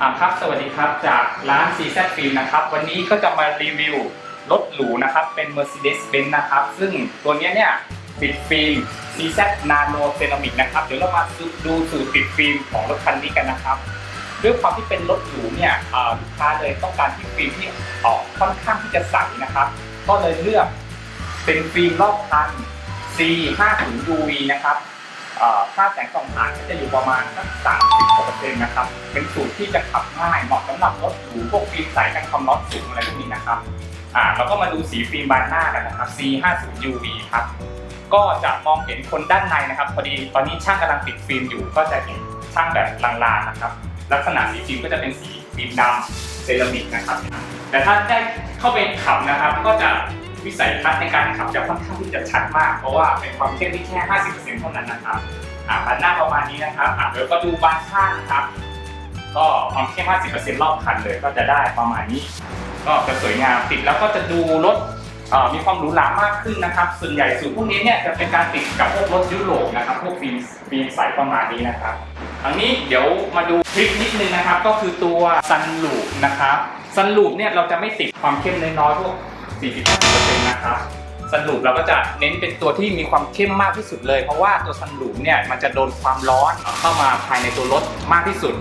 อ่าครับสวัสดีครับจากร้าน CZ Film นะครับ วันนี้ก็จะมารีวิวรถหรูนะครับ เป็น Mercedes-Benz นะครับ ซึ่งตัวเนี้ยเนี่ยติดฟิล์ม CZ Nano Ceramic นะครับ เดี๋ยวเรามาดูสูตรติดฟิล์มของรถคันนี้กันนะครับด้วยความที่เป็นรถหรูเนี่ยอ่าลูกค้าเลยต้องการที่ฟิล์มที่ออกค่อนข้างที่จะใสนะครับ ก็เลยเลือกเป็นฟิล์มรอบคัน C50 UV นะครับ ค่าแสงส่องผ่านก็จะอยู่ประมาณสัก30กว่าเปอร์เซ็นต์นะครับ เป็นสูตรที่จะขับง่ายเหมาะสำหรับรถหรูพวกฟิล์มใสกันความร้อนสูงอะไรพวกนี้นะครับอ่าเราก็มาดูสีฟิล์มบานหน้ากันนะครับ C50 UV ครับ ก็จะมองเห็นคนด้านในนะครับ พอดีตอนนี้ช่างกำลังติดฟิล์มอยู่ ก็จะเห็นช่างแบบลางๆนะครับ ลักษณะสีฟิล์มก็จะเป็นสีฟิล์มดำเซรามิกนะครับ แต่ถ้าได้เข้าไปขับนะครับ ก็จะ วิสัยทัศน์ในการขับจะค่อนข้างที่จะชัดมาก เพราะว่าเป็นความเข้มที่แค่ 50%เท่านั้นนะครับอ่าบานหน้าประมาณนี้นะครับอ่าเดี๋ยวก็ดูบานข้างนะครับ ก็ความเข้ม 50%รอบคันเลยก็จะได้ประมาณนี้ ก็จะสวยงามติดแล้วก็จะดูรถมีความหรูหรามากขึ้นนะครับ ส่วนใหญ่สูตรพวกนี้เนี่ยจะเป็นการติดกับพวกรถยุโรปนะครับ พวกฟิล์มฟิล์มใสประมาณนี้นะครับอันนี้เดี๋ยวมาดูทริคนิดนึงนะครับ ก็คือตัวซันลูปนะครับซันลูปเนี่ยเราจะไม่ติดความเข้มน้อยๆพวก 45%นะครับซันลูปเราก็จะเน้นเป็นตัวที่มีความเข้มมากที่สุดเลย เพราะว่าตัวซันลูปเนี่ยมันจะโดนความร้อนเข้ามาภายในตัวรถมากที่สุด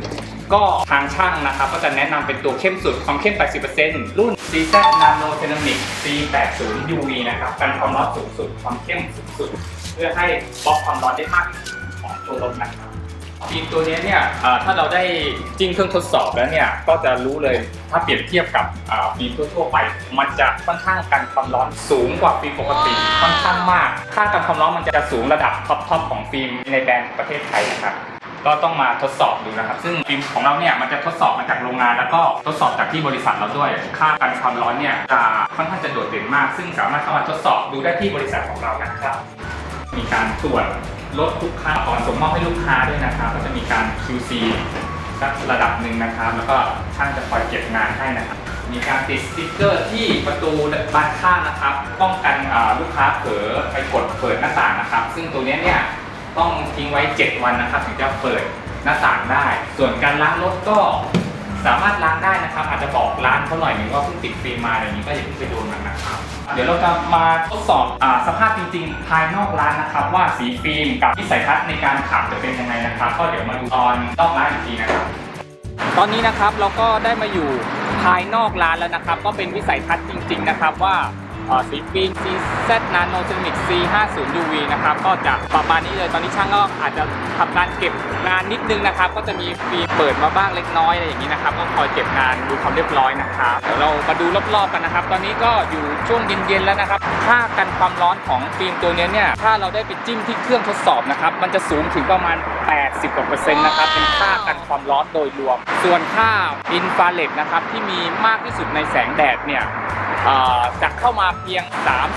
ก็ทางช่างนะครับก็จะแนะนำเป็นตัวเข้มสุดความเข้ม 80%รุ่น CZ Nano Ceramic C80 UV นะครับกันความร้อนสูงสุดความเข้มสูงสุด เพื่อให้บล็อกความร้อนได้มากที่สุดของตัวรถนะครับ ฟิล์มตัวนี้เนี่ยถ้าเราได้จิ้มเครื่องทดสอบแล้วเนี่ยก็จะรู้เลยถ้าเปรียบเทียบกับฟิล์มทั่วๆไป มันจะค่อนข้างกันความร้อนสูงกว่าฟิล์มปกติค่อนข้างมาก ค่ากันความร้อนมันจะสูงระดับท็อปๆของฟิล์มในแบรนด์ประเทศไทยนะครับก็ต้องมาทดสอบดูนะครับ ซึ่งฟิล์มของเราเนี่ยมันจะทดสอบมาจากโรงงาน แล้วก็ทดสอบจากที่บริษัทเราด้วย ค่ากันความร้อนเนี่ยจะค่อนข้างจะโดดเด่นมาก ซึ่งสามารถเข้ามาทดสอบดูได้ที่บริษัทของเรานะครับ มีการตรวจ ลดทุกค่าก่อนส่งมอบให้ลูกค้าด้วยนะครับก็จะมีการ QC สักระดับหนึ่งนะครับ แล้วก็ช่างจะคอยเก็บงานให้นะครับ มีการติดสติ๊กเกอร์ที่ประตูบานข้างนะครับ ป้องกันลูกค้าเผลอไปกดเปิดหน้าต่างนะครับ ซึ่งตัวเนี้ยเนี่ยต้องทิ้งไว้ 7 วันนะครับ ถึงจะเปิดหน้าต่างได้ ส่วนการล้างรถก็ สามารถล้างได้นะครับ อาจจะบอกล้างเขาหน่อยหนึ่งว่าเพิ่งติดฟิล์มมาอะไรอย่างนี้ก็อย่าเพิ่งไปโดนมันนะครับ เดี๋ยวเราจะมาทดสอบอาสภาพจริงๆ ภายนอกร้านนะครับ ว่าสีฟิล์มกับวิสัยทัศน์ในการขับจะเป็นยังไงนะครับ ก็เดี๋ยวมาดูตอนนอกร้านอีกทีนะครับ ตอนนี้นะครับเราก็ได้มาอยู่ภายนอกร้านแล้วนะครับ ก็เป็นวิสัยทัศน์จริง ๆ นะครับว่า สีฟิล์ม CZ Nano Ceramic C50 UV นะครับก็จะประมาณนี้เลยตอนนี้ช่างก็อาจจะทำการเก็บงานนิดนึงนะครับ ก็จะมีฟิล์มเปิดมาบ้างเล็กน้อยอะไรอย่างนี้นะครับก็คอยเก็บงานดูความเรียบร้อยนะครับเดี๋ยวเรามาดูรอบๆกันนะครับ ตอนนี้ก็อยู่ช่วงเย็นๆแล้วนะครับค่ากันความร้อนของฟิล์มตัวนี้เนี่ยถ้าเราได้ไปจิ้มที่เครื่องทดสอบนะครับมันจะสูงถึงประมาณ 80กว่าเปอร์เซ็นต์นะครับเป็นค่ากันความร้อนโดยรวม ส่วนค่าอินฟราเรดนะครับที่มีมากที่สุดในแสงแดดเนี่ย จะเข้ามาเพียง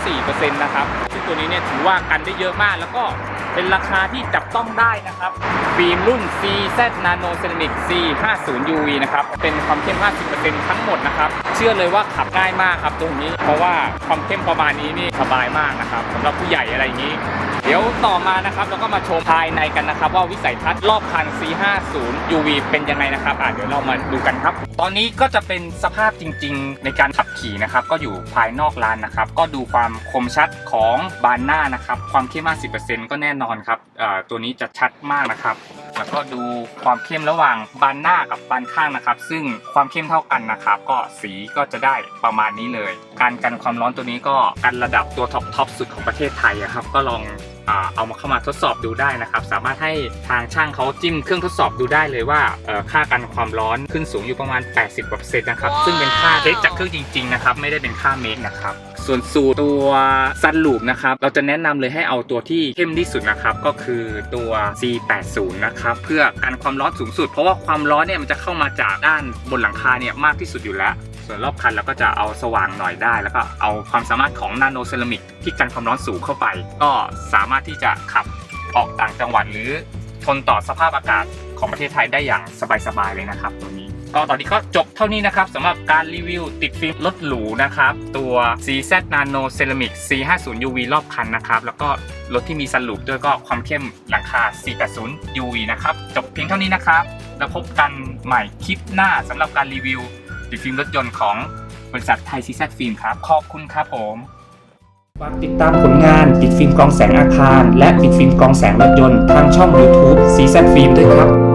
3-4%นะครับซึ่งตัวนี้เนี่ยถือว่ากันได้เยอะมาก แล้วก็เป็นราคาที่จับต้องได้นะครับฟิล์มรุ่น CZ Nano Ceramic C50 UV นะครับ เป็นความเข้ม 50%ทั้งหมดนะครับ เชื่อเลยว่าขับง่ายมากครับตรงนี้ เพราะว่าความเข้มประมาณนี้นี่สบายมากนะครับสำหรับผู้ใหญ่อะไรอย่างนี้ เดี๋ยวต่อมานะครับเราก็มาชมภายในกันนะครับว่าวิสัยทัศน์รอบคัน C50 UV เป็นยังไงนะครับอะเดี๋ยวเรามาดูกันครับ ตอนนี้ก็จะเป็นสภาพจริง ๆ ในการขับขี่นะครับก็อยู่ภายนอกร้านนะครับก็ดูความคมชัดของบานหน้านะครับความเข้ม50%ก็แน่นอนครับอ่าตัวนี้จะชัดมากนะครับ แล้วก็ดูความเข้มระหว่างบานหน้ากับบานข้างนะครับ ซึ่งความเข้มเท่ากันนะครับ ก็สีก็จะได้ประมาณนี้เลย การกันความร้อนตัวนี้ก็กันระดับตัวท็อปทอปสุดของประเทศไทยอะครับ ก็ลอง เอามาเข้ามาทดสอบดูได้นะครับ สามารถให้ทางช่างเขาจิ้มเครื่องทดสอบดูได้เลยว่าเอ่อค่ากันความร้อนขึ้นสูงอยู่ประมาณ 80กว่าเปอร์เซ็นต์นะครับ ซึ่งเป็นค่าเทสจากเครื่องจริงๆนะครับ ไม่ได้เป็นค่าเมคนะครับ ส่วนสูตรตัวซันลูปนะครับ เราจะแนะนำเลยให้เอาตัวที่เข้มที่สุดนะครับ ก็คือตัว C80 นะครับ เพื่อกันความร้อนสูงสุด เพราะว่าความร้อนเนี่ยมันจะเข้ามาจากด้านบนหลังคาเนี่ยมากที่สุดอยู่แล้วส่วนรอบคันเราก็จะเอาสว่างหน่อยได้ แล้วก็เอาความสามารถของนาโนเซรามิกที่กันความร้อนสูงเข้าไป ก็สามารถที่จะขับออกต่างจังหวัดหรือทนต่อสภาพอากาศของประเทศไทยได้อย่างสบายๆเลยนะครับตัวนี้ ก็ตอนนี้ก็จบเท่านี้นะครับสำหรับการรีวิวติดฟิล์มรถหรูนะครับ ตัว CZ Nano Ceramic C50 UV รอบคันนะครับ แล้วก็รถที่มีซันลูปด้วยก็ความเข้มหลังคา 480 UV นะครับ จบเพียงเท่านี้นะครับ แล้วพบกันใหม่คลิปหน้าสำหรับการรีวิวติดฟิล์มรถยนต์ของบริษัทไทย CZ ฟิล์มครับ ขอบคุณครับผม ฝากติดตามผลงานติดฟิล์มกองแสงอาคาร และติดฟิล์มกองแสงรถยนต์ทางช่อง YouTube CZ ฟิล์มด้วยครับ